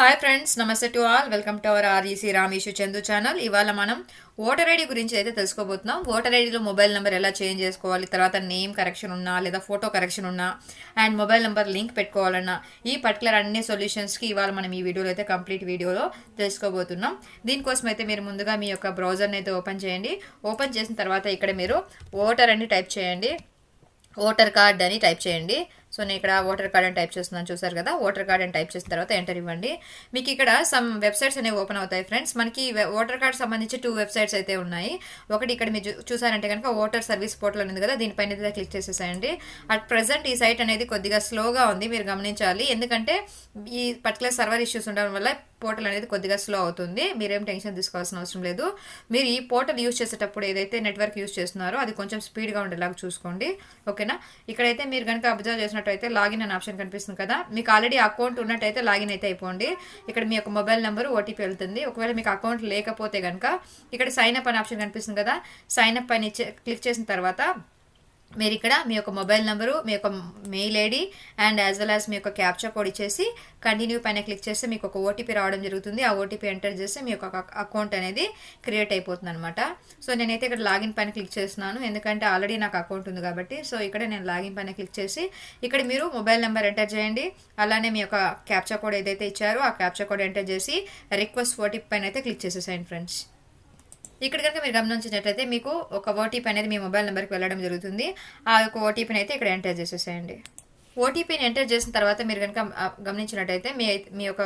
Hi friends namaste to all welcome to our REC Ramesh Chandu channel ఇవాళ మనం voter ID గురించి అయితే తెలుసుకోబోతున్నాం. ఓటర్ ఐడిలో మొబైల్ నెంబర్ ఎలా చేంజ్ చేసుకోవాలి తర్వాత నేమ్ కరెక్షన్ ఉన్నా లేదా ఫోటో కరెక్షన్ ఉన్నా అండ్ మొబైల్ నెంబర్ లింక్ పెట్టుకోవాలన్నా ఈ పర్టికులర్ అన్ని సొల్యూషన్స్కి ఇవాళ మనం ఈ వీడియోలో అయితే కంప్లీట్ వీడియోలో తెలుసుకోబోతున్నాం. దీనికోసం అయితే మీరు ముందుగా మీ యొక్క బ్రౌజర్ని అయితే ఓపెన్ చేయండి. ఓపెన్ చేసిన తర్వాత ఇక్కడ మీరు ఓటర్ అని టైప్ చేయండి. ఓటర్ కార్డ్ అని టైప్ చేయండి. సో నేను ఇక్కడ ఓటర్ కార్డ్ అని టైప్ చేస్తున్నాను చూసారు కదా? ఓటర్ కార్డ్ అని టైప్ చేసిన తర్వాత ఎంటర్ ఇవ్వండి. మీకు ఇక్కడ సమ్ వెబ్సైట్స్ అనేవి ఓపెన్ అవుతాయి ఫ్రెండ్స్. మనకి ఓటర్ కార్డ్ సంబంధించి టూ వెబ్సైట్స్ అయితే ఉన్నాయి. ఒకటి ఇక్కడ మీరు చూసారంటే కనుక ఓటర్ సర్వీస్ పోర్టల్ ఉంది కదా దీనిపైన అయితే క్లిక్ చేసేసేయండి. అట్ ప్రజెంట్ ఈ సైట్ అనేది కొద్దిగా స్లోగా ఉంది మీరు గమనించాలి. ఎందుకంటే ఈ పర్టికులర్ సర్వర్ ఇష్యూస్ ఉండడం వల్ల పోర్టల్ అనేది కొద్దిగా స్లో అవుతుంది. మీరేం టెన్షన్ తీసుకోవాల్సిన అవసరం లేదు. మీరు ఈ పోర్టల్ యూస్ చేసేటప్పుడు ఏదైతే నెట్వర్క్ యూస్ చేస్తున్నారో అది కొంచెం స్పీడ్గా ఉండేలాగా చూసుకోండి. ఓకేనా? ఇక్కడైతే మీరు కనుక అబ్జర్వ్ చేసినట్టయితే లాగిన్ అనే ఆప్షన్ కనిపిస్తుంది కదా. మీకు ఆల్రెడీ అకౌంట్ ఉన్నట్టయితే లాగిన్ అయితే అయిపోండి. ఇక్కడ మీ యొక్క మొబైల్ నెంబర్ ఓటీపీ వెళ్తుంది. ఒకవేళ మీకు అకౌంట్ లేకపోతే కనుక ఇక్కడ సైన్ అప్ అనే ఆప్షన్ కనిపిస్తుంది కదా. సైన్ అప్ అని క్లిక్ చేసిన తర్వాత మీరు ఇక్కడ మీ యొక్క మొబైల్ నెంబరు మీ యొక్క mail ID and as well as మీ యొక్క క్యాప్చర్ కోడ్ ఇచ్చేసి కంటిన్యూ పైన క్లిక్ చేస్తే మీకు ఒక ఓటీపీ రావడం జరుగుతుంది. ఆ ఓటీపీ ఎంటర్ చేస్తే మీ యొక్క అకౌంట్ అనేది క్రియేట్ అయిపోతుంది అనమాట సో నేనైతే ఇక్కడ లాగిన్ పైన క్లిక్ చేస్తున్నాను. ఎందుకంటే ఆల్రెడీ నాకు అకౌంట్ ఉంది కాబట్టి సో ఇక్కడ నేను లాగిన్ పైన క్లిక్ చేసి ఇక్కడ మీరు మొబైల్ నెంబర్ ఎంటర్ చేయండి. అలానే మీ యొక్క క్యాప్చర్ కోడ్ ఏదైతే ఇచ్చారో ఆ క్యాప్చర్ కోడ్ ఎంటర్ చేసి రిక్వెస్ట్ ఓటీపీ పైన అయితే క్లిక్ చేసేసాయండి ఫ్రెండ్స్. ఇక్కడ కనుక మీరు గమనించినట్లయితే మీకు ఒక ఓటీపీ అనేది మీ మొబైల్ నెంబర్కి వెళ్ళడం జరుగుతుంది. ఆ యొక్క ఓటీపీని అయితే ఇక్కడ ఎంటర్ చేసేసేయండి. ఓటీపీని ఎంటర్ చేసిన తర్వాత మీరు కనుక గమనించినట్టయితే మీ మీ యొక్క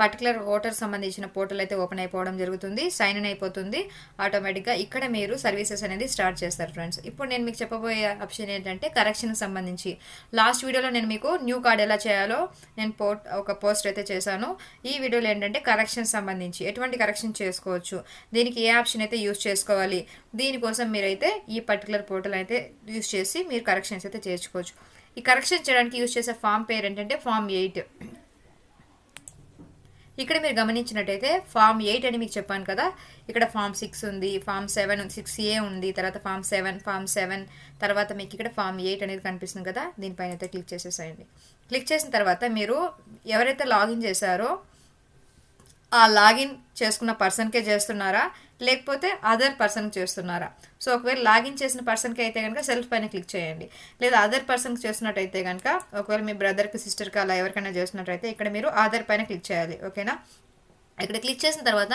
పర్టికులర్ ఓటర్ సంబంధించిన పోర్టల్ అయితే ఓపెన్ అయిపోవడం జరుగుతుంది సైన్ ఇన్ అయిపోతుంది ఆటోమేటిక్గా ఇక్కడ మీరు సర్వీసెస్ అనేది స్టార్ట్ చేస్తారు ఫ్రెండ్స్. ఇప్పుడు నేను మీకు చెప్పబోయే ఆప్షన్ ఏంటంటే కరెక్షన్ సంబంధించి. లాస్ట్ వీడియోలో నేను మీకు న్యూ కార్డ్ ఎలా చేయాలో నేను పోట్ ఒక పోస్ట్ అయితే చేశాను. ఈ వీడియోలో ఏంటంటే కరెక్షన్ సంబంధించి ఎటువంటి కరెక్షన్ చేసుకోవచ్చు దీనికి ఏ ఆప్షన్ అయితే యూస్ చేసుకోవాలి దీనికోసం మీరైతే ఈ పర్టికులర్ పోర్టల్ అయితే యూస్ చేసి మీరు కరెక్షన్స్ అయితే చేర్చుకోవచ్చు. ఈ కరెక్షన్ చేయడానికి యూజ్ చేసే ఫామ్ పేరు ఏంటంటే ఫామ్ ఎయిట్ ఇక్కడ మీరు గమనించినట్టయితే ఫామ్ ఎయిట్ అని మీకు చెప్పాను కదా ఇక్కడ ఫామ్ సిక్స్ ఉంది ఫామ్ సెవెన్ సిక్స్ ఏ ఉంది తర్వాత ఫామ్ సెవెన్ ఫామ్ సెవెన్ తర్వాత మీకు ఇక్కడ ఫామ్ ఎయిట్ అనేది కనిపిస్తుంది కదా దీనిపైన అయితే క్లిక్ చేసేసేయండి. క్లిక్ చేసిన తర్వాత మీరు ఎవరైతే లాగిన్ చేశారో ఆ లాగిన్ చేసుకున్న పర్సన్కే చేస్తున్నారా లేకపోతే అదర్ పర్సన్ చేస్తున్నారా? సో ఒకవేళ లాగిన్ చేసిన పర్సన్కి అయితే కనుక సెల్ఫ్ పైన క్లిక్ చేయండి. లేదా అదర్ పర్సన్కి చేస్తున్నట్టయితే కనుక ఒకవేళ మీ బ్రదర్కి సిస్టర్కి అలా ఎవరికైనా చేస్తున్నట్టయితే ఇక్కడ మీరు ఆధార్ పైన క్లిక్ చేయాలి. ఓకేనా ఇక్కడ క్లిక్ చేసిన తర్వాత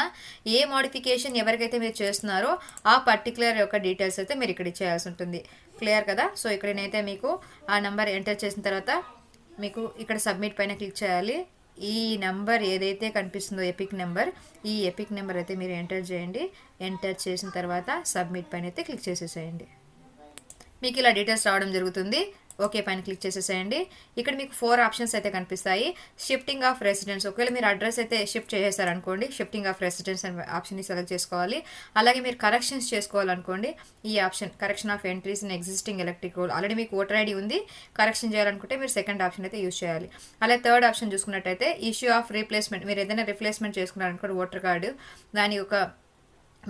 ఏ మోడిఫికేషన్ ఎవరికైతే మీరు చేస్తున్నారో ఆ పర్టికులర్ యొక్క డీటెయిల్స్ అయితే మీరు ఇక్కడ ఇచ్చేయాల్సి ఉంటుంది. క్లియర్ కదా? సో ఇక్కడ నేనైతే మీకు ఆ నెంబర్ ఎంటర్ చేసిన తర్వాత మీకు ఇక్కడ సబ్మిట్ పైన క్లిక్ చేయాలి. ఈ నెంబర్ ఏదైతే కనిపిస్తుందో ఎపిక్ నెంబర్ ఈ ఎపిక్ నెంబర్ అయితే మీరు ఎంటర్ చేయండి. ఎంటర్ చేసిన తర్వాత సబ్మిట్ పైన అయితే క్లిక్ చేసేసేయండి. మీకు ఇలా డీటెయిల్స్ రావడం జరుగుతుంది. ఓకే పైన క్లిక్ చేసేసేయండి. ఇక్కడ మీకు ఫోర్ ఆప్షన్స్ అయితే కనిపిస్తాయి. Shifting of residence. ఒకవేళ మీరు అడ్రస్ అయితే షిఫ్ట్ చేసేసారనుకోండి షిఫ్టింగ్ ఆఫ్ రెసిడెన్స్ అనే ఆప్షన్ని సెలెక్ట్ చేసుకోవాలి. అలాగే మీరు కరెక్షన్స్ చేసుకోవాలనుకోండి ఈ option correction of entries in existing electric roll. Already మీకు ఓటర్ ఐడి ఉంది కరెక్షన్ చేయాలనుకుంటే మీరు సెకండ్ ఆప్షన్ అయితే యూస్ చేయాలి. అలాగే థర్డ్ ఆప్షన్ చూసుకున్నట్టయితే ఇష్యూ ఆఫ్ రీప్లేస్మెంట్. మీరు ఏదైనా రిప్లేస్మెంట్ చేసుకున్నారనుకోండి ఓటర్ కార్డు దాని యొక్క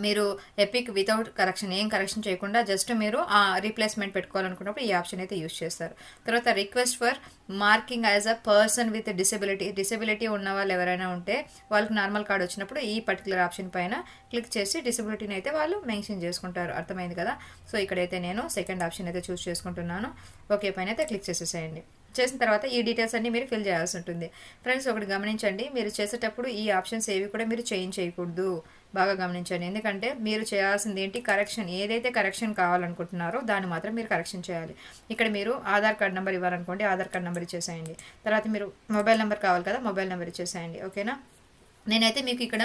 మీరు ఎపిక్ వితౌట్ కరెక్షన్ ఏం కరెక్షన్ చేయకుండా జస్ట్ మీరు ఆ రీప్లేస్మెంట్ పెట్టుకోవాలనుకున్నప్పుడు ఈ ఆప్షన్ అయితే యూస్ చేస్తారు. తర్వాత request for marking as a person with disability disability ఉన్న వాళ్ళు ఎవరైనా ఉంటే వాళ్ళకి నార్మల్ కార్డ్ వచ్చినప్పుడు ఈ పర్టికులర్ ఆప్షన్ పైన క్లిక్ చేసి డిసెబిలిటీని అయితే వాళ్ళు మెన్షన్ చేసుకుంటారు. అర్థమైంది కదా? సో ఇక్కడైతే నేను సెకండ్ ఆప్షన్ అయితే చూస్ చేసుకుంటున్నాను. ఓకే పైన అయితే క్లిక్ చేసేసేయండి. చేసిన తర్వాత ఈ డీటెయిల్స్ అన్ని మీరు ఫిల్ చేయాల్సి ఉంటుంది. ఫ్రెండ్స్ ఒకటి గమనించండి. మీరు చేసేటప్పుడు ఈ ఆప్షన్స్ ఏవి కూడా మీరు చేంజ్ చేయకూడదు. బాగా గమనించండి. ఎందుకంటే మీరు చేయాల్సింది ఏంటి? కరెక్షన్. ఏదైతే కరెక్షన్ కావాలనుకుంటున్నారో దాన్ని మాత్రం మీరు కరెక్షన్ చేయాలి. ఇక్కడ మీరు ఆధార్ కార్డ్ నెంబర్ ఇవ్వాలనుకోండి ఆధార్ కార్డ్ నెంబర్ ఇచ్చేసేయండి. తర్వాత మీరు మొబైల్ నెంబర్ కావాలి కదా మొబైల్ నెంబర్ ఇచ్చేసేయండి. ఓకేనా? నేనైతే మీకు ఇక్కడ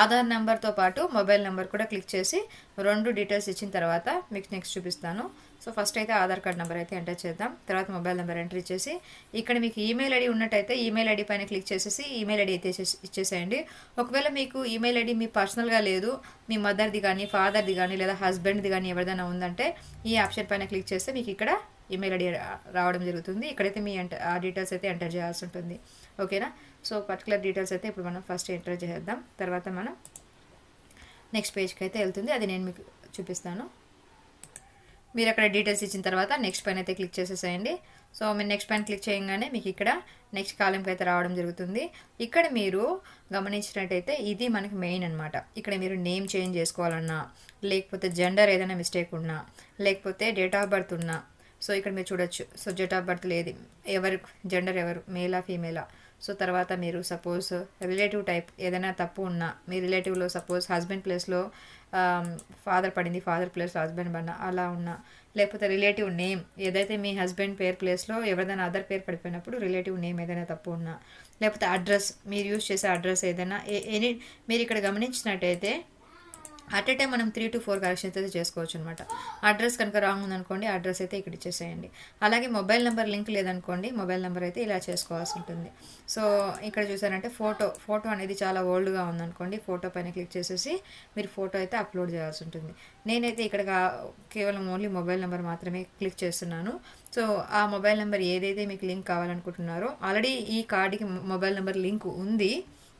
ఆధార్ నెంబర్తో పాటు మొబైల్ నెంబర్ కూడా క్లిక్ చేసి రెండు డీటెయిల్స్ ఇచ్చిన తర్వాత మీకు నెక్స్ట్ చూపిస్తాను. సో ఫస్ట్ అయితే ఆధార్ కార్డ్ నెంబర్ అయితే ఎంటర్ చేద్దాం. తర్వాత మొబైల్ నెంబర్ ఎంటర్ ఇచ్చేసి ఇక్కడ మీకు ఈమెయిల్ ఐడి ఉన్నట్టయితే ఈమెయిల్ ఐడి పైన క్లిక్ చేసేసి ఈమెయిల్ ఐడి అయితే ఇచ్చేసేయండి. ఒకవేళ మీకు ఈమెయిల్ ఐడి మీ పర్సనల్గా లేదు మీ మదర్ది కానీ ఫాదర్ది కానీ లేదా హస్బెండ్ది కానీ ఎవరిదైనా ఉందంటే ఈ ఆప్షన్ పైన క్లిక్ చేస్తే మీకు ఇక్కడ ఈమెయిల్ ఐడి రావడం జరుగుతుంది. ఇక్కడైతే మీ ఎంటర్ ఆ డీటెయిల్స్ అయితే ఎంటర్ చేయాల్సి ఉంటుంది. ఓకేనా సో పర్టికులర్ డీటెయిల్స్ అయితే ఇప్పుడు మనం ఫస్ట్ ఎంటర్ చేద్దాం తర్వాత మనం నెక్స్ట్ పేజ్కి అయితే వెళ్తుంది. అది నేను మీకు చూపిస్తాను. మీరు అక్కడ డీటెయిల్స్ ఇచ్చిన తర్వాత నెక్స్ట్ పైన అయితే క్లిక్ చేసేసేయండి. సో మీరు నెక్స్ట్ పైన క్లిక్ చేయగానే మీకు ఇక్కడ నెక్స్ట్ కాలంకి అయితే రావడం జరుగుతుంది. ఇక్కడ మీరు గమనించినట్టయితే ఇది మనకి మెయిన్ అనమాట ఇక్కడ మీరు నేమ్ చేంజ్ చేసుకోవాలన్నా లేకపోతే జెండర్ ఏదైనా మిస్టేక్ ఉన్నా లేకపోతే డేట్ ఆఫ్ బర్త్ ఉన్నా సో ఇక్కడ మీరు చూడొచ్చు. సో డేట్ ఆఫ్ బర్త్ లేదు. ఎవరు జెండర్ ఎవరు? మేలా ఫీమేలా సో తర్వాత మీరు సపోజ్ రిలేటివ్ టైప్ ఏదైనా తప్పు ఉన్నా మీ రిలేటివ్లో సపోజ్ హస్బెండ్ ప్లేస్లో ఫాదర్ పడింది ఫాదర్ ప్లేస్లో హస్బెండ్ పడినా అలా ఉన్నా లేకపోతే రిలేటివ్ నేమ్ ఏదైతే మీ హస్బెండ్ పేరు ప్లేస్లో ఎవరిదైనా అదర్ పేరు పడిపోయినప్పుడు రిలేటివ్ నేమ్ ఏదైనా తప్పు ఉన్నా లేకపోతే అడ్రస్ మీరు యూజ్ చేసే అడ్రస్ ఏదైనా ఎనీ మీరు ఇక్కడ గమనించినట్టయితే అట్ ఏ టైం మనం త్రీ టు ఫోర్ కరెక్షన్స్ అయితే చేసుకోవచ్చు అనమాట అడ్రస్ కనుక రాంగ్ ఉందనుకోండి అడ్రస్ అయితే ఇక్కడ ఇచ్చేసేయండి. అలాగే మొబైల్ నెంబర్ లింక్ లేదనుకోండి మొబైల్ నెంబర్ అయితే ఇలా చేసుకోవాల్సి ఉంటుంది. సో ఇక్కడ చూసారంటే ఫోటో ఫోటో అనేది చాలా ఓల్డ్గా ఉందనుకోండి ఫోటో పైన క్లిక్ చేసేసి మీరు ఫోటో అయితే అప్లోడ్ చేయాల్సి ఉంటుంది. నేనైతే ఇక్కడ కేవలం ఓన్లీ మొబైల్ నెంబర్ మాత్రమే క్లిక్ చేస్తున్నాను. సో ఆ మొబైల్ నెంబర్ ఏదైతే మీకు లింక్ కావాలనుకుంటున్నారో ఆల్రెడీ ఈ కార్డుకి మొబైల్ నెంబర్ లింక్ ఉంది.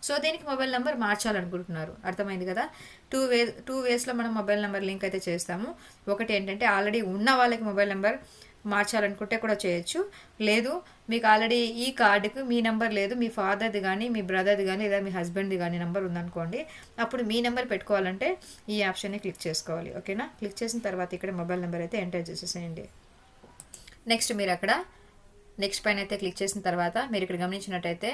సో దీనికి మొబైల్ నెంబర్ మార్చాలనుకుంటున్నారు. అర్థమైంది కదా? టూ వే టూ వేస్లో మనం మొబైల్ నెంబర్ లింక్ అయితే చేస్తాము. ఒకటి ఏంటంటే ఆల్రెడీ ఉన్న వాళ్ళకి మొబైల్ నెంబర్ మార్చాలనుకుంటే కూడా చేయొచ్చు. లేదు మీకు ఆల్రెడీ ఈ కార్డుకు మీ నెంబర్ లేదు మీ ఫాదర్ది కానీ మీ బ్రదర్ది కానీ లేదా మీ హస్బెండ్ది కానీ నెంబర్ ఉందనుకోండి అప్పుడు మీ నెంబర్ పెట్టుకోవాలంటే ఈ ఆప్షన్ని క్లిక్ చేసుకోవాలి. ఓకేనా? క్లిక్ చేసిన తర్వాత ఇక్కడ మొబైల్ నెంబర్ అయితే ఎంటర్ చేసేసేయండి. నెక్స్ట్ మీరు అక్కడ నెక్స్ట్ పైన అయితే క్లిక్ చేసిన తర్వాత మీరు ఇక్కడ గమనించినట్టయితే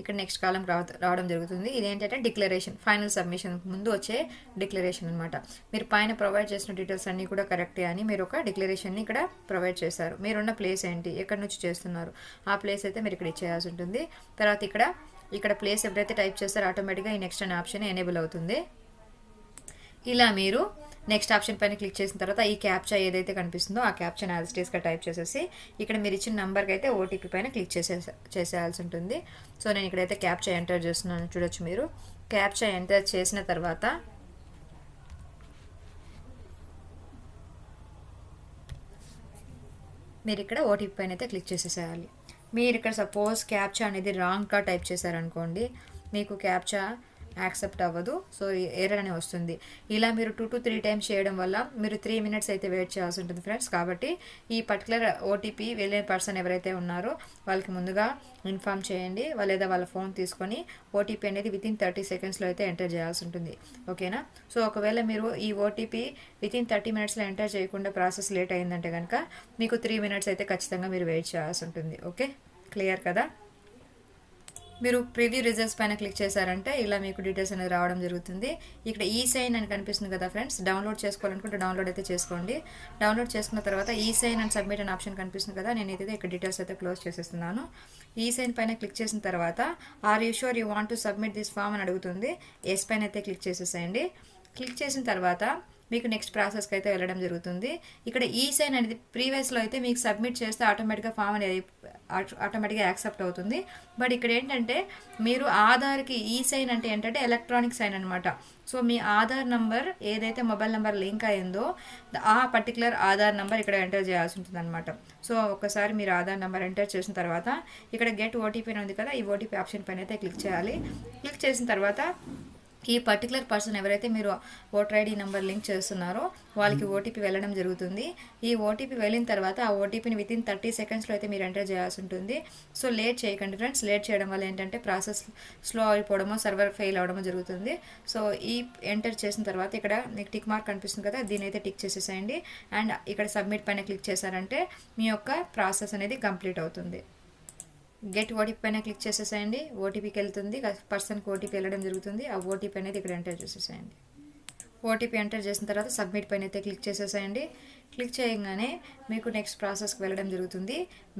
ఇక్కడ నెక్స్ట్ కాలం రావడం జరుగుతుంది. ఇదేంటంటే డిక్లరేషన్ ఫైనల్ సబ్మిషన్ ముందు వచ్చే డిక్లరేషన్ అనమాట మీరు పైన ప్రొవైడ్ చేసిన డీటెయిల్స్ అన్నీ కూడా కరెక్టే అని మీరు ఒక డిక్లరేషన్ని ఇక్కడ ప్రొవైడ్ చేశారు. మీరున్న ప్లేస్ ఏంటి? ఎక్కడి నుంచి చేస్తున్నారు? ఆ ప్లేస్ అయితే మీరు ఇక్కడ ఇచ్చేయాల్సి ఉంటుంది. తర్వాత ఇక్కడ ఇక్కడ ప్లేస్ ఎప్పుడైతే టైప్ చేస్తారో ఆటోమేటిక్గా ఈ నెక్స్ట్ అనే ఆప్షన్ ఎనేబుల్ అవుతుంది. ఇలా మీరు నెక్స్ట్ ఆప్షన్ పైన క్లిక్ చేసిన తర్వాత ఈ క్యాప్చా ఏదైతే కనిపిస్తుందో ఆ క్యాప్చన్ యాజ్ టైప్ చేసేసి ఇక్కడ మీరు ఇచ్చిన నెంబర్కి అయితే ఓటీపీ పైన క్లిక్ చేసే చేసేయాల్సి ఉంటుంది. సో నేను ఇక్కడైతే క్యాప్చా ఎంటర్ చేస్తున్నాను చూడొచ్చు మీరు. క్యాప్చా ఎంటర్ చేసిన తర్వాత మీరు ఇక్కడ ఓటీపీ పైన అయితే క్లిక్ చేసేసేయాలి. మీరు ఇక్కడ సపోజ్ క్యాప్చా అనేది రాంగ్గా టైప్ చేశారనుకోండి మీకు క్యాప్చా యాక్సెప్ట్ అవ్వదు. సో ఎర్రర్ అని వస్తుంది. ఇలా మీరు టూ టు త్రీ టైమ్స్ చేయడం వల్ల మీరు త్రీ మినిట్స్ అయితే వెయిట్ చేయాల్సి ఉంటుంది ఫ్రెండ్స్. కాబట్టి ఈ పర్టికులర్ ఓటీపీ వెళ్ళే పర్సన్ ఎవరైతే ఉన్నారో వాళ్ళకి ముందుగా ఇన్ఫామ్ చేయండి. లేదా వాళ్ళ ఫోన్ తీసుకొని ఓటీపీ అనేది వితిన్ థర్టీ సెకండ్స్లో అయితే ఎంటర్ చేయాల్సి ఉంటుంది. ఓకేనా? సో ఒకవేళ మీరు ఈ ఓటీపీ వితిన్ థర్టీ మినిట్స్లో ఎంటర్ చేయకుండా ప్రాసెస్ లేట్ అయిందంటే కనుక మీకు త్రీ మినిట్స్ అయితే ఖచ్చితంగా మీరు వెయిట్ చేయాల్సి ఉంటుంది. ఓకే? క్లియర్ కదా? మీరు ప్రివ్యూ రిజల్ట్స్ పైన క్లిక్ చేశారంటే ఇలా మీకు డీటెయిల్స్ అనేది రావడం జరుగుతుంది. ఇక్కడ ఈ సైన్ అని కనిపిస్తుంది కదా ఫ్రెండ్స్ డౌన్లోడ్ చేసుకోవాలనుకుంటే డౌన్లోడ్ అయితే చేసుకోండి. డౌన్లోడ్ చేసుకున్న తర్వాత ఈ సైన్ అండ్ సబ్మిట్ అనే ఆప్షన్ కనిపిస్తుంది కదా నేను అయితే ఇక్కడ డీటెయిల్స్ అయితే క్లోజ్ చేసేస్తున్నాను. ఈ సైన్ పైన క్లిక్ చేసిన తర్వాత are you sure you want to submit this form అని అడుగుతుంది. ఎస్ పైన అయితే క్లిక్ చేసేసేయండి. క్లిక్ చేసిన తర్వాత మీకు నెక్స్ట్ ప్రాసెస్కి అయితే వెళ్ళడం జరుగుతుంది. ఇక్కడ e ఈ సైన్ అనేది ప్రీవియస్లో అయితే మీకు సబ్మిట్ చేస్తే ఆటోమేటిక్గా ఫామ్ అనేది ఆటోమేటిక్గా యాక్సెప్ట్ అవుతుంది. బట్ ఇక్కడ ఏంటంటే మీరు ఆధార్కి ఈ e సైన్ అంటే ఏంటంటే ఎలక్ట్రానిక్ సైన్ అనమాట సో మీ ఆధార్ నంబర్ ఏదైతే మొబైల్ నెంబర్ లింక్ అయిందో ఆ పర్టికులర్ ఆధార్ నెంబర్ ఇక్కడ ఎంటర్ చేయాల్సి ఉంటుంది అనమాట సో ఒకసారి మీరు ఆధార్ నెంబర్ ఎంటర్ చేసిన తర్వాత ఇక్కడ గెట్ ఓటీపీ ఉంది కదా ఈ ఓటీపీ ఆప్షన్ పైన అయితే క్లిక్ చేయాలి. క్లిక్ చేసిన తర్వాత ఈ పర్టికులర్ పర్సన్ ఎవరైతే మీరు ఓటర్ ఐడి నెంబర్ లింక్ చేస్తున్నారో వాళ్ళకి ఓటీపీ వెళ్ళడం జరుగుతుంది. ఈ ఓటీపీ వెళ్ళిన తర్వాత ఆ ఓటీపీని విత్ ఇన్ థర్టీ సెకండ్స్లో అయితే మీరు ఎంటర్ చేయాల్సి ఉంటుంది. సో లేట్ చేయకండి ఫ్రెండ్స్ లేట్ చేయడం వల్ల ఏంటంటే ప్రాసెస్ స్లో అయిపోవడమో సర్వర్ ఫెయిల్ అవడమో జరుగుతుంది. సో ఈ ఎంటర్ చేసిన తర్వాత ఇక్కడ మీకు టిక్ మార్క్ కనిపిస్తుంది కదా దీని అయితే టిక్ చేసేసేయండి. అండ్ ఇక్కడ సబ్మిట్ పైన క్లిక్ చేశారంటే మీ యొక్క ప్రాసెస్ అనేది కంప్లీట్ అవుతుంది. గెట్ ఓటీపీ పైన క్లిక్ చేసేసేయండి. ఓటీపీకి వెళ్తుంది. పర్సన్కి ఓటీపీ వెళ్ళడం జరుగుతుంది. ఆ ఓటీపీ అనేది ఇక్కడ ఎంటర్ చేసేసేయండి. ఓటీపీ ఎంటర్ చేసిన తర్వాత సబ్మిట్ పైన అయితే క్లిక్ చేసేసేయండి. క్లిక్ చేయగానే మీకు నెక్స్ట్ ప్రాసెస్కి వెళ్ళడం జరుగుతుంది.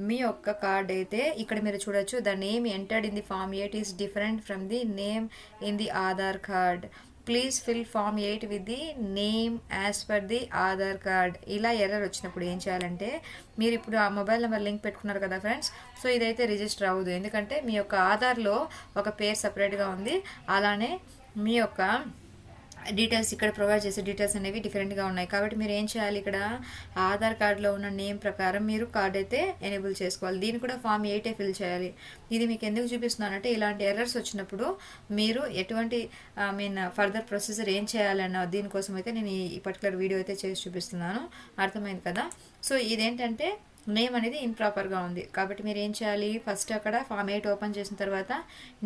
మీ యొక్క కార్డ్ అయితే ఇక్కడ మీరు చూడొచ్చు. The name entered in the form. It is different from the name in the Aadhaar card please fill form it with the name as per the Aadhaar card ఇలా ఎర్రర్ వచ్చినప్పుడు ఏం చేయాలంటే మీరు ఇప్పుడు ఆ మొబైల్ నెంబర్ లింక్ పెట్టుకున్నారు కదా friends so ఇదైతే రిజిస్టర్ అవ్వదు. ఎందుకంటే మీ యొక్క ఆధార్లో ఒక పేరు సపరేట్గా ఉంది. అలానే మీ యొక్క డీటెయిల్స్ ఇక్కడ ప్రొవైడ్ చేసే డీటెయిల్స్ అనేవి డిఫరెంట్గా ఉన్నాయి. కాబట్టి మీరు ఏం చేయాలి ఇక్కడ? ఆధార్ కార్డులో ఉన్న నేమ్ ప్రకారం మీరు కార్డ్ అయితే ఎనేబుల్ చేసుకోవాలి. దీన్ని కూడా ఫామ్ ఎయిటే ఫిల్ చేయాలి. ఇది మీకు ఎందుకు చూపిస్తున్నానంటే ఇలాంటి ఎర్రర్స్ వచ్చినప్పుడు మీరు ఎటువంటి ఐ మీన్ ఫర్దర్ ప్రొసీజర్ ఏం చేయాలన్న దీనికోసం అయితే నేను ఈ పర్టికులర్ వీడియో అయితే చేసి చూపిస్తున్నాను. అర్థమైంది కదా? సో ఇదేంటంటే నేమ్ అనేది ఇంప్రాపర్గా ఉంది. కాబట్టి మీరు ఏం చేయాలి? ఫస్ట్ అక్కడ ఫామ్ ఎయిట్ ఓపెన్ చేసిన తర్వాత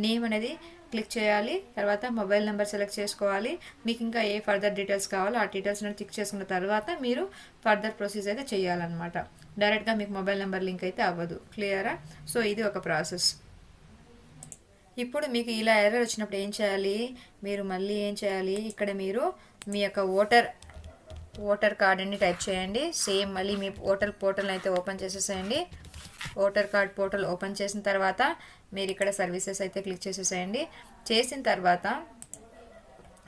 నేమ్ అనేది క్లిక్ చేయాలి. తర్వాత మొబైల్ నెంబర్ సెలెక్ట్ చేసుకోవాలి. మీకు ఇంకా ఏ ఫర్దర్ డీటెయిల్స్ కావాలో ఆ డీటెయిల్స్ అనేది క్లిక్ చేసుకున్న తర్వాత మీరు ఫర్దర్ ప్రొసీజ్ అయితే చేయాలన్నమాట. డైరెక్ట్గా మీకు మొబైల్ నెంబర్ లింక్ అయితే అవ్వదు. క్లియరా సో ఇది ఒక ప్రాసెస్ ఇప్పుడు మీకు ఇలా ఎర్రర్ వచ్చినప్పుడు ఏం చేయాలి? మీరు మళ్ళీ ఏం చేయాలి? ఇక్కడ మీరు మీ యొక్క ఓటర్ ఓటర్ కార్డ్ అని టైప్ చేయండి. సేమ్ మళ్ళీ మీ ఓటర్ పోర్టల్ అయితే ఓపెన్ చేసేసేయండి. ఓటర్ కార్డ్ పోర్టల్ ఓపెన్ చేసిన తర్వాత మీరు ఇక్కడ సర్వీసెస్ అయితే క్లిక్ చేసేసేయండి. చేసిన తర్వాత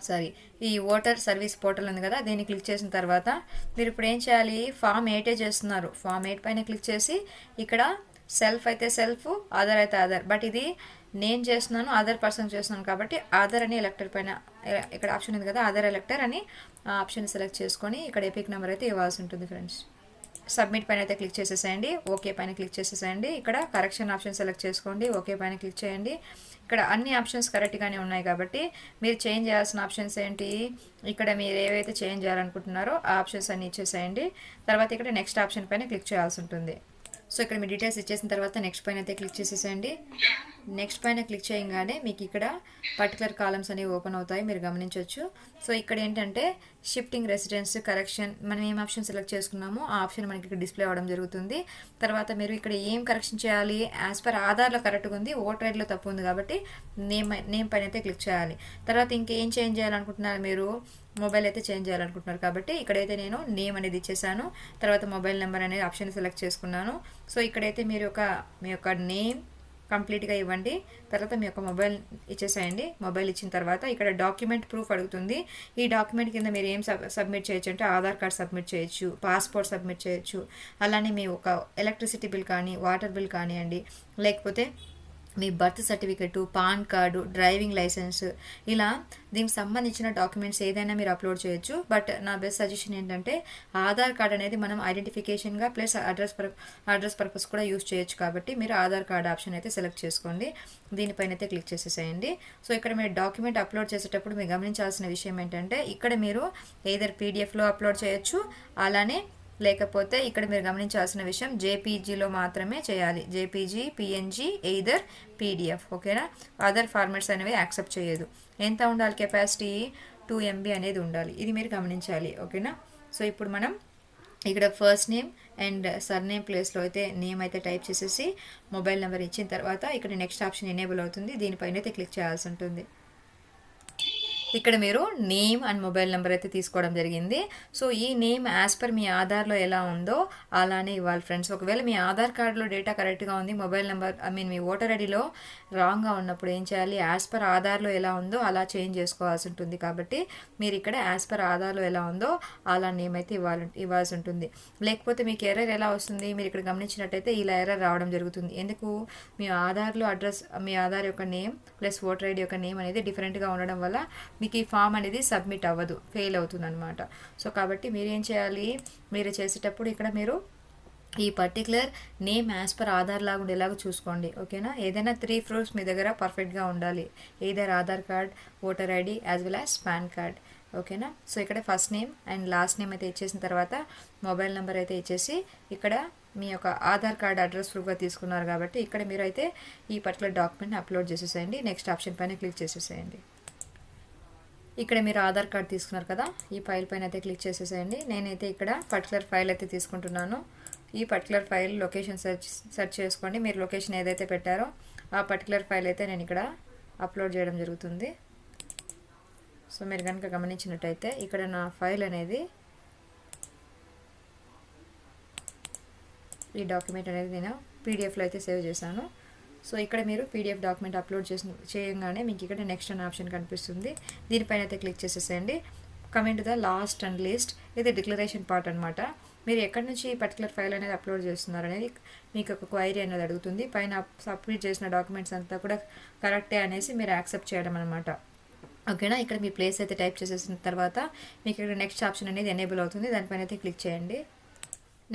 సారీ ఈ ఓటర్ సర్వీస్ పోర్టల్ ఉంది కదా దీన్ని క్లిక్ చేసిన తర్వాత మీరు ఇప్పుడు ఏం చేయాలి? ఫామ్ ఎయిటే చేస్తున్నారు. ఫామ్ ఎయిట్ పైన క్లిక్ చేసి ఇక్కడ సెల్ఫ్ అయితే సెల్ఫ్ ఆధార్ అయితే ఆధార్ బట్ ఇది నేను చేస్తున్నాను అదర్ పర్సన్ చేస్తున్నాను కాబట్టి ఆధార్ అని ఎలక్టర్ పైన ఇక్కడ ఆప్షన్ ఉంది కదా ఆధార్ ఎలక్టర్ అని ఆప్షన్ సెలెక్ట్ చేసుకొని ఇక్కడ ఎపిక్ నెంబర్ అయితే ఇవ్వాల్సి ఉంటుంది ఫ్రెండ్స్. సబ్మిట్ పైన అయితే క్లిక్ చేసేసేయండి. ఓకే పైన క్లిక్ చేసేసేయండి. ఇక్కడ కరెక్షన్ ఆప్షన్ సెలెక్ట్ చేసుకోండి. ఓకే పైన క్లిక్ చేయండి. ఇక్కడ అన్ని ఆప్షన్స్ కరెక్ట్గానే ఉన్నాయి కాబట్టి మీరు చేంజ్ చేయాల్సిన ఆప్షన్స్ ఏంటి? ఇక్కడ మీరు ఏవైతే చేంజ్ చేయాలనుకుంటున్నారో ఆ ఆప్షన్స్ అన్ని ఇచ్చేసేయండి. తర్వాత ఇక్కడ నెక్స్ట్ ఆప్షన్ పైన క్లిక్ చేయాల్సి ఉంటుంది. సో ఇక్కడ మీ డీటెయిల్స్ ఇచ్చేసిన తర్వాత నెక్స్ట్ పైన అయితే క్లిక్ చేసేసేయండి. నెక్స్ట్ పైన క్లిక్ చేయగానే మీకు ఇక్కడ పర్టికులర్ కాలమ్స్ అనేవి ఓపెన్ అవుతాయి. మీరు గమనించవచ్చు సో ఇక్కడ ఏంటంటే షిఫ్టింగ్ రెసిడెన్స్ కరెక్షన్ మనం ఏం ఆప్షన్ సెలెక్ట్ చేసుకున్నామో ఆ ఆప్షన్ మనకి ఇక్కడ డిస్ప్లే అవ్వడం జరుగుతుంది. తర్వాత మీరు ఇక్కడ ఏం కరెక్షన్ చేయాలి? యాజ్ పర్ ఆధార్లో కరెక్ట్గా ఉంది. ఓటర్ ఐడిలో తప్పు ఉంది కాబట్టి నేమ్ నేమ్ పైన అయితే క్లిక్ చేయాలి. తర్వాత ఇంకేం చేంజ్ చేయాలనుకుంటున్నారు మీరు? మొబైల్ అయితే చేంజ్ చేయాలనుకుంటున్నారు కాబట్టి ఇక్కడైతే నేను నేమ్ అనేది ఇచ్చేసాను. తర్వాత మొబైల్ నెంబర్ అనేది ఆప్షన్ సెలెక్ట్ చేసుకున్నాను. సో ఇక్కడైతే మీరు ఒక మీ యొక్క నేమ్ కంప్లీట్గా ఇవ్వండి. తర్వాత మీ యొక్క మొబైల్ ఇచ్చేసేయండి. మొబైల్ ఇచ్చిన తర్వాత ఇక్కడ డాక్యుమెంట్ ప్రూఫ్ అడుగుతుంది. ఈ డాక్యుమెంట్ కింద మీరు ఏం సబ్ సబ్మిట్ చేయొచ్చు అంటే ఆధార్ కార్డ్ సబ్మిట్ చేయొచ్చు పాస్పోర్ట్ సబ్మిట్ చేయొచ్చు. అలానే మీ ఒక ఎలక్ట్రిసిటీ బిల్ కానీ వాటర్ బిల్ కానివ్వండి. లేకపోతే మీ birth certificate PAN card driving licence ఇలా దీనికి సంబంధించిన డాక్యుమెంట్స్ ఏదైనా మీరు అప్లోడ్ చేయొచ్చు. బట్ నా బెస్ట్ సజెషన్ ఏంటంటే ఆధార్ కార్డ్ అనేది మనం ఐడెంటిఫికేషన్గా plus address per address purpose కూడా యూస్ చేయొచ్చు కాబట్టి మీరు ఆధార్ కార్డ్ ఆప్షన్ అయితే సెలెక్ట్ చేసుకోండి. దీనిపైన అయితే క్లిక్ చేసేసేయండి. సో ఇక్కడ మీరు డాక్యుమెంట్ అప్లోడ్ చేసేటప్పుడు మీరు గమనించాల్సిన విషయం ఏంటంటే ఇక్కడ మీరు ఏదర్ పీడిఎఫ్లో అప్లోడ్ చేయొచ్చు. అలానే లేకపోతే ఇక్కడ మీరు గమనించాల్సిన విషయం జేపీజీలో మాత్రమే చేయాలి. జేపీజీ పిఎన్జీ ఎయిదర్ పీడిఎఫ్ ఓకేనా? అదర్ ఫార్మాట్స్ అనేవి యాక్సెప్ట్ చేయదు. ఎంత ఉండాలి కెపాసిటీ? టూ ఎంబీ అనేది ఉండాలి. ఇది మీరు గమనించాలి ఓకేనా? సో ఇప్పుడు మనం ఇక్కడ first name and surname ప్లేస్లో అయితే నేమ్ అయితే టైప్ చేసేసి మొబైల్ నెంబర్ ఇచ్చిన తర్వాత ఇక్కడ నెక్స్ట్ ఆప్షన్ ఎనేబుల్ అవుతుంది. దీనిపైన అయితే క్లిక్ చేయాల్సి ఉంటుంది. ఇక్కడ మీరు నేమ్ అండ్ మొబైల్ నెంబర్ అయితే తీసుకోవడం జరిగింది. సో ఈ నేమ్ యాజ్ పర్ మీ ఆధార్లో ఎలా ఉందో అలానే ఇవ్వాలి ఫ్రెండ్స్ ఒకవేళ మీ ఆధార్ కార్డులో డేటా కరెక్ట్గా ఉంది మొబైల్ నెంబర్ ఐ మీన్ మీ ఓటర్ ఐడిలో రాంగ్గా ఉన్నప్పుడు ఏం చేయాలి? యాజ్ పర్ ఆధార్లో ఎలా ఉందో అలా చేంజ్ చేసుకోవాల్సి ఉంటుంది. కాబట్టి మీరు ఇక్కడ యాజ్ పర్ ఆధార్లో ఎలా ఉందో అలా నేమ్ అయితే ఇవ్వాలి ఇవ్వాల్సి ఉంటుంది. లేకపోతే మీకు ఎర్రర్ ఎలా వస్తుంది? మీరు ఇక్కడ గమనించినట్టయితే ఇలా ఎర్రర్ రావడం జరుగుతుంది. ఎందుకు? మీ ఆధార్లో అడ్రస్ మీ ఆధార్ యొక్క నేమ్ ప్లస్ ఓటర్ ఐడి యొక్క నేమ్ అనేది డిఫరెంట్గా ఉండడం వల్ల మీకు ఈ ఫామ్ అనేది సబ్మిట్ అవ్వదు. ఫెయిల్ అవుతుంది అనమాట సో కాబట్టి మీరు ఏం చేయాలి? మీరు చేసేటప్పుడు ఇక్కడ మీరు ఈ particular name as per Aadhaar లాగా ఉండేలాగా చూసుకోండి ఓకేనా ఏదైనా త్రీ ప్రూఫ్స్ మీ దగ్గర పర్ఫెక్ట్గా ఉండాలి. Either Aadhaar card voter ID as well as PAN card ఓకేనా సో ఇక్కడ first name and last name అయితే ఇచ్చేసిన తర్వాత మొబైల్ నెంబర్ అయితే ఇచ్చేసి ఇక్కడ మీ యొక్క ఆధార్ కార్డ్ అడ్రస్ ప్రూఫ్గా తీసుకున్నారు కాబట్టి ఇక్కడ మీరు అయితే ఈ పర్టికులర్ డాక్యుమెంట్ని అప్లోడ్ చేసేసేయండి. నెక్స్ట్ ఆప్షన్ పైన క్లిక్ చేసేసేయండి. ఇక్కడ మీరు ఆధార్ కార్డ్ తీసుకున్నారు కదా ఈ ఫైల్ పైన అయితే క్లిక్ చేసేసేయండి. నేనైతే ఇక్కడ పర్టికులర్ ఫైల్ అయితే తీసుకుంటున్నాను. ఈ particular file location search search చేసుకోండి. మీరు లొకేషన్ ఏదైతే పెట్టారో ఆ పర్టికులర్ ఫైల్ అయితే నేను ఇక్కడ అప్లోడ్ చేయడం జరుగుతుంది. సో మీరు కనుక గమనించినట్టయితే ఇక్కడ నా ఫైల్ అనేది ఈ డాక్యుమెంట్ అనేది నేను పీడిఎఫ్లో అయితే సేవ్ చేశాను. సో ఇక్కడ మీరు పీడిఎఫ్ డాక్యుమెంట్ అప్లోడ్ చేసి చేయగానే మీకు ఇక్కడ నెక్స్ట్ అనే ఆప్షన్ కనిపిస్తుంది. దీనిపైన అయితే క్లిక్ చేసేసేయండి. Coming to the last and least ఇది డిక్లరేషన్ పార్ట్ అనమాట మీరు ఎక్కడి నుంచి ఈ పర్టికులర్ ఫైల్ అనేది అప్లోడ్ చేస్తున్నారు అనేది మీకు ఒక క్వైరీ అనేది అడుగుతుంది. పైన సబ్మిట్ చేసిన డాక్యుమెంట్స్ అంతా కూడా కరెక్టే అనేసి మీరు యాక్సెప్ట్ చేయడం అనమాట ఓకేనా ఇక్కడ మీ ప్లేస్ అయితే టైప్ చేసేసిన తర్వాత మీకు ఇక్కడ నెక్స్ట్ ఆప్షన్ అనేది ఎనేబుల్ అవుతుంది. దానిపైన అయితే క్లిక్ చేయండి.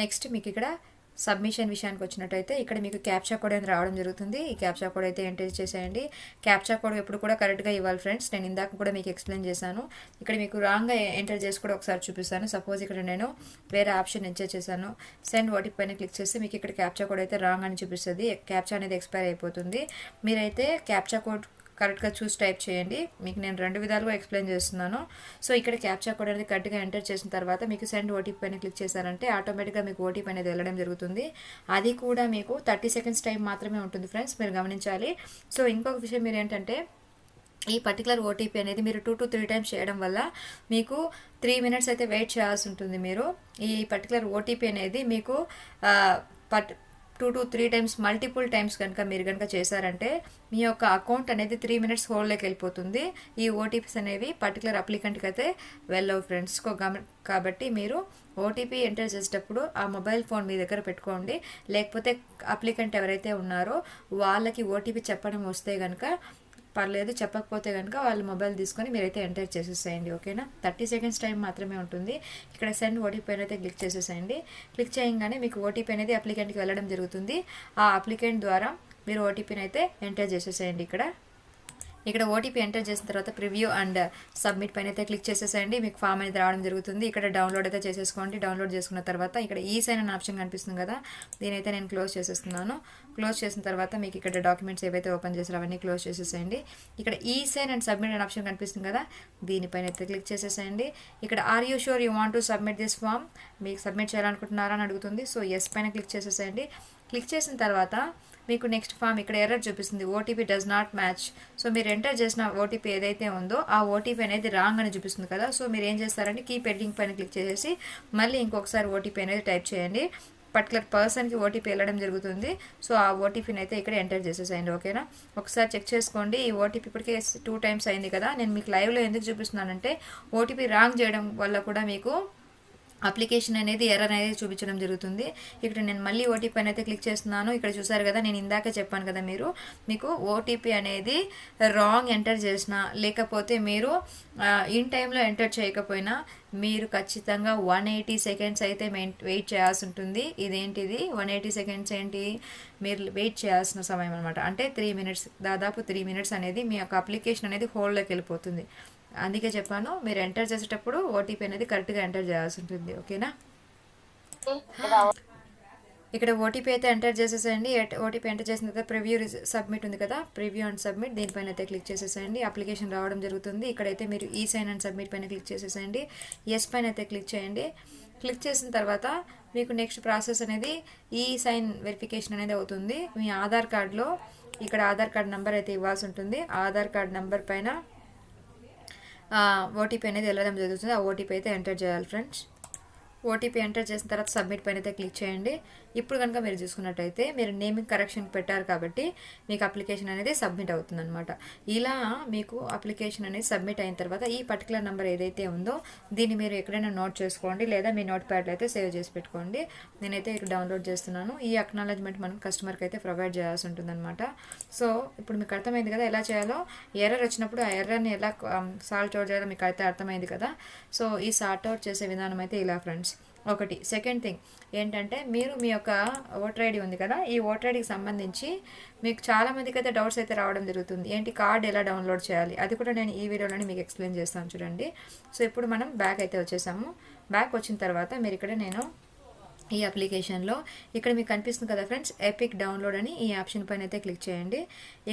నెక్స్ట్ మీకు ఇక్కడ సబ్మిషన్ విషయానికి వచ్చినట్టయితే ఇక్కడ మీకు క్యాప్చా కోడ్ అనేది రావడం జరుగుతుంది. ఈ క్యాప్చా కోడ్ అయితే ఎంటర్ చేసేయండి. క్యాప్చా కోడ్ ఎప్పుడు కూడా కరెక్ట్గా ఇవ్వాలి ఫ్రెండ్స్. నేను ఇందాక కూడా మీకు ఎక్స్ప్లెయిన్ చేశాను. ఇక్కడ మీకు రాంగ్గా ఎంటర్ చేసి కూడా ఒకసారి చూపిస్తాను. సపోజ్ ఇక్కడ నేను వేరే ఆప్షన్ ఎంటర్ చేశాను. సెండ్ ఓటీపీ పైన క్లిక్ చేస్తే మీకు ఇక్కడ క్యాప్చా కోడ్ అయితే రాంగ్ అని చూపిస్తుంది. క్యాప్చా అనేది ఎక్స్పైర్ అయిపోతుంది. మీరైతే క్యాప్చా కోడ్ కరెక్ట్గా చూసి టైప్ చేయండి. మీకు నేను రెండు విధాలుగా ఎక్స్ప్లెయిన్ చేస్తున్నాను. సో ఇక్కడ క్యాప్చా కోడ్ అనేది కరెక్ట్గా ఎంటర్ చేసిన తర్వాత మీకు సెండ్ ఓటీపీ పైన క్లిక్ చేశారంటే ఆటోమేటిక్గా మీకు ఓటీపీ అనేది వెళ్ళడం జరుగుతుంది. అది కూడా మీకు థర్టీ సెకండ్స్ టైం మాత్రమే ఉంటుంది ఫ్రెండ్స్ మీరు గమనించాలి. సో ఇంకొక విషయం మీరు ఏంటంటే ఈ పర్టికులర్ ఓటీపీ అనేది మీరు టూ టు త్రీ టైమ్స్ చేయడం వల్ల మీకు త్రీ మినిట్స్ అయితే వెయిట్ చేయాల్సి ఉంటుంది మీరు. ఈ పర్టికులర్ ఓటీపీ అనేది మీకు put two to three times multiple times కనుక మీరు కనుక చేశారంటే మీ యొక్క అకౌంట్ అనేది త్రీ మినిట్స్ హోల్డ్లోకి వెళ్ళిపోతుంది. ఈ ఓటీపీస్ అనేవి పర్టికులర్ అప్లికెంట్కి అయితే వెళ్ళవు ఫ్రెండ్స్. కాబట్టి మీరు ఓటీపీ ఎంటర్ చేసేటప్పుడు ఆ మొబైల్ ఫోన్ మీ దగ్గర పెట్టుకోండి. లేకపోతే అప్లికెంట్ ఎవరైతే ఉన్నారో వాళ్ళకి ఓటీపీ చెప్పడం వస్తే కనుక పర్లేదు చెప్పకపోతే కనుక వాళ్ళ మొబైల్ తీసుకొని మీరైతే ఎంటర్ చేసేసేయండి ఓకేనా? థర్టీ సెకండ్స్ టైం మాత్రమే ఉంటుంది. ఇక్కడ సెండ్ ఓటీపీ అయితే క్లిక్ చేసేసేయండి. క్లిక్ చేయగానే మీకు ఓటీపీ అనేది అప్లికెంట్కి వెళ్ళడం జరుగుతుంది. ఆ అప్లికెంట్ ద్వారా మీరు ఓటీపీని అయితే ఎంటర్ చేసేసేయండి ఇక్కడ. ఇక్కడ ఓటీపీ ఎంటర్ చేసిన తర్వాత ప్రివ్యూ అండ్ సబ్మిట్ పైన అయితే క్లిక్ చేసేసేయండి. మీకు ఫామ్ అనేది రావడం జరుగుతుంది. ఇక్కడ డౌన్లోడ్ అయితే చేసేసుకోండి. డౌన్లోడ్ చేసుకున్న తర్వాత ఇక్కడ ఈ సైన్ అనే ఆప్షన్ కనిపిస్తుంది కదా దీనైతే నేను క్లోజ్ చేసేస్తున్నాను. క్లోజ్ చేసిన తర్వాత మీకు ఇక్కడ డాక్యుమెంట్స్ ఏవైతే ఓపెన్ చేసారో అవన్నీ క్లోజ్ చేసేసేయండి. ఇక్కడ ఈ సైన్ అండ్ సబ్మిట్ అనే ఆప్షన్ కనిపిస్తుంది కదా దీనిపైన అయితే క్లిక్ చేసేసేయండి. ఇక్కడ are you sure you want to submit this form? మీకు సబ్మిట్ చేయాలనుకుంటున్నారా అని అడుగుతుంది. సో ఎస్ పైన క్లిక్ చేసేసేయండి. క్లిక్ చేసిన తర్వాత మీకు నెక్స్ట్ ఫామ్ ఇక్కడ ఎర్రర్ చూపిస్తుంది. OTP does not match so మీరు ఎంటర్ చేసిన ఓటీపీ ఏదైతే ఉందో ఆ ఓటీపీ అనేది రాంగ్ అని చూపిస్తుంది కదా. సో మీరు ఏం చేస్తారంటే కీ పెండింగ్ పైన క్లిక్ చేసేసి మళ్ళీ ఇంకొకసారి ఓటీపీ అనేది టైప్ చేయండి. పర్టికులర్ పర్సన్కి ఓటీపీ వెళ్ళడం జరుగుతుంది. సో ఆ ఓటీపీని అయితే ఇక్కడ ఎంటర్ చేసేసేయండి. ఓకేనా ఒకసారి చెక్ చేసుకోండి. ఈ ఓటీపీ ఇప్పటికే టూ టైమ్స్ అయింది కదా. నేను మీకు లైవ్లో ఎందుకు చూపిస్తున్నానంటే ఓటీపీ రాంగ్ చేయడం వల్ల కూడా మీకు అప్లికేషన్ అనేది ఎర్రర్ అనేది చూపించడం జరుగుతుంది. ఇక్కడ నేను మళ్ళీ ఓటీపీ అనేది క్లిక్ చేస్తున్నాను. ఇక్కడ చూసారు కదా నేను ఇందాక చెప్పాను కదా మీరు మీకు ఓటీపీ అనేది రాంగ్ ఎంటర్ చేసిన లేకపోతే మీరు ఇన్ టైంలో ఎంటర్ చేయకపోయినా మీరు ఖచ్చితంగా వన్ ఎయిటీ సెకండ్స్ అయితే మెయిన్ వెయిట్ చేయాల్సి ఉంటుంది. ఇదేంటిది? వన్ ఎయిటీ సెకండ్స్ ఏంటి? మీరు వెయిట్ చేయాల్సిన సమయం అనమాట అంటే త్రీ మినిట్స్ దాదాపు త్రీ మినిట్స్ అనేది మీ యొక్క అప్లికేషన్ అనేది హోల్డ్లోకి వెళ్ళిపోతుంది. అందుకే చెప్పాను మీరు ఎంటర్ చేసేటప్పుడు ఓటీపీ అనేది కరెక్ట్గా ఎంటర్ చేయాల్సి ఉంటుంది ఓకేనా? ఇక్కడ ఓటీపీ అయితే ఎంటర్ చేసేసేయండి ఓటీపీ ఎంటర్ చేసిన తర్వాత ప్రివ్యూ సబ్మిట్ ఉంది కదా ప్రివ్యూ అండ్ సబ్మిట్ దీనిపైన అయితే క్లిక్ చేసేసేయండి. అప్లికేషన్ రావడం జరుగుతుంది ఇక్కడైతే మీరు ఈ సైన్ అండ్ సబ్మిట్ పైన క్లిక్ చేసేసేయండి. ఎస్ పైన అయితే క్లిక్ చేయండి. క్లిక్ చేసిన తర్వాత మీకు నెక్స్ట్ ప్రాసెస్ అనేది ఈ సైన్ వెరిఫికేషన్ అనేది అవుతుంది. మీ ఆధార్ కార్డులో ఇక్కడ ఆధార్ కార్డ్ నెంబర్ అయితే ఇవ్వాల్సి ఉంటుంది. ఆధార్ కార్డ్ నెంబర్ పైన ఓటీపీ అనేది వెళ్ళడం జరుగుతుంది. ఆ ఓటీపీ అయితే ఎంటర్ చేయాలి ఫ్రెండ్స్ ఓటీపీ ఎంటర్ చేసిన తర్వాత సబ్మిట్ పైన అయితే క్లిక్ చేయండి. ఇప్పుడు కనుక మీరు చూసుకున్నట్టయితే మీరు నేమింగ్ కరెక్షన్ పెట్టారు కాబట్టి మీకు అప్లికేషన్ అనేది సబ్మిట్ అవుతుంది అనమాట ఇలా మీకు అప్లికేషన్ అనేది సబ్మిట్ అయిన తర్వాత ఈ పర్టికులర్ నెంబర్ ఏదైతే ఉందో దీన్ని మీరు ఎక్కడైనా నోట్ చేసుకోండి లేదా మీ నోట్ ప్యాడ్లో అయితే సేవ్ చేసి పెట్టుకోండి. నేనైతే ఇక్కడ డౌన్లోడ్ చేస్తున్నాను. ఈ అక్నాలజ్మెంట్ మనం కస్టమర్కి అయితే ప్రొవైడ్ చేయాల్సి ఉంటుందన్నమాట. సో ఇప్పుడు మీకు అర్థమైంది కదా ఎలా చేయాలో? ఎర్రర్ వచ్చినప్పుడు ఆ ఎర్రర్ని ఎలా um, సాల్వ్ చేయాలో మీకు అయితే అర్థమైంది కదా. సో ఈ సార్ట్ అవుట్ చేసే విధానం అయితే ఇలా ఫ్రెండ్స్ ఒకటి. సెకండ్ థింగ్ ఏంటంటే మీరు మీ యొక్క ఓటర్ ఐడి ఉంది కదా ఈ ఓటర్ ఐడికి సంబంధించి మీకు చాలా మందికి అయితే డౌట్స్ అయితే రావడం జరుగుతుంది. ఏంటి? కార్డ్ ఎలా డౌన్లోడ్ చేయాలి? అది కూడా నేను ఈ వీడియోలోనే మీకు ఎక్స్ప్లెయిన్ చేస్తాను చూడండి. సో ఇప్పుడు మనం బ్యాక్ అయితే వచ్చేసాము. బ్యాక్ వచ్చిన తర్వాత మీరు ఇక్కడ నేను ఈ అప్లికేషన్లో. ఇక్కడ మీకు కనిపిస్తుంది కదా ఫ్రెండ్స్ ఎపిక్ డౌన్లోడ్ అని ఈ ఆప్షన్ పైన అయితే క్లిక్ చేయండి.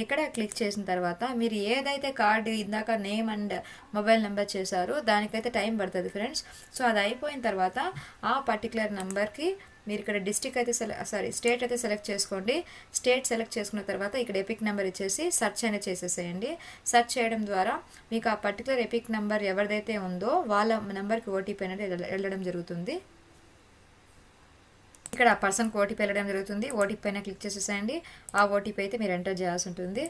ఇక్కడ క్లిక్ చేసిన తర్వాత మీరు ఏదైతే కార్డు ఇందాక నేమ్ అండ్ మొబైల్ నెంబర్ చేశారో దానికైతే టైం పడుతుంది ఫ్రెండ్స్. సో అది అయిపోయిన తర్వాత ఆ పర్టికులర్ నెంబర్కి మీరు ఇక్కడ డిస్టిక్ అయితే సెలెక్ట్ సారీ స్టేట్ అయితే సెలెక్ట్ చేసుకోండి. స్టేట్ సెలెక్ట్ చేసుకున్న తర్వాత ఇక్కడ ఎపిక్ నెంబర్ ఇచ్చేసి సెర్చ్ అనేది చేసేసేయండి. సెర్చ్ చేయడం ద్వారా మీకు ఆ పర్టికులర్ ఎపిక్ నెంబర్ ఎవరిదైతే ఉందో వాళ్ళ నెంబర్కి ఓటీపీ అనేది వెళ్ళడం జరుగుతుంది. ఇక్కడ ఆ పర్సన్కి ఓటీపీ వెళ్ళడం జరుగుతుంది. ఓటీపీ పైన క్లిక్ చేసేసేయండి. ఆ ఓటీపీ అయితే మీరు ఎంటర్ చేయాల్సి ఉంటుంది.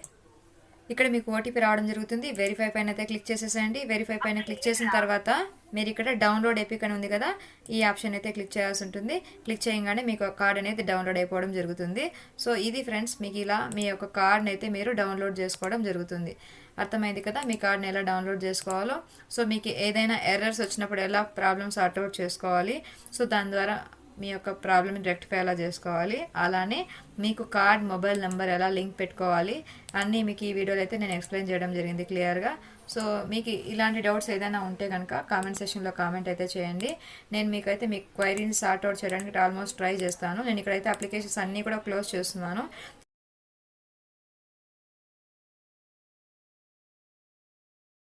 ఇక్కడ మీకు ఓటీపీ రావడం జరుగుతుంది. వెరిఫై పైన అయితే క్లిక్ చేసేసేయండి. వెరిఫై పైన క్లిక్ చేసిన తర్వాత మీరు ఇక్కడ డౌన్లోడ్ ఎపిక్ అని ఉంది కదా ఈ ఆప్షన్ అయితే క్లిక్ చేయాల్సి ఉంటుంది. క్లిక్ చేయగానే మీకు కార్డ్ అనేది డౌన్లోడ్ అయిపోవడం జరుగుతుంది. సో ఇది ఫ్రెండ్స్ మీకు ఇలా మీ యొక్క కార్డ్ని అయితే మీరు డౌన్లోడ్ చేసుకోవడం జరుగుతుంది. అర్థమైంది కదా? మీ కార్డ్ని ఎలా డౌన్లోడ్ చేసుకోవాలో? సో మీకు ఏదైనా ఎర్రర్స్ వచ్చినప్పుడు ఎలా ప్రాబ్లమ్స్ సార్ట్అవుట్ చేసుకోవాలి? సో దాని ద్వారా మీ యొక్క ప్రాబ్లమ్ని రెక్టిఫై ఎలా చేసుకోవాలి అలానే మీకు కార్డ్ మొబైల్ నెంబర్ ఎలా లింక్ పెట్టుకోవాలి అన్నీ మీకు ఈ వీడియోలో అయితే నేను ఎక్స్ప్లెయిన్ చేయడం జరిగింది క్లియర్గా సో మీకు ఇలాంటి డౌట్స్ ఏదైనా ఉంటే కనుక కామెంట్ సెక్షన్లో కామెంట్ అయితే చేయండి. నేను మీకైతే మీ క్వైరీని సార్ట్ అవుట్ చేయడానికి ఆల్మోస్ట్ ట్రై చేస్తాను. నేను ఇక్కడైతే అప్లికేషన్స్ అన్నీ కూడా క్లోజ్ చేస్తున్నాను.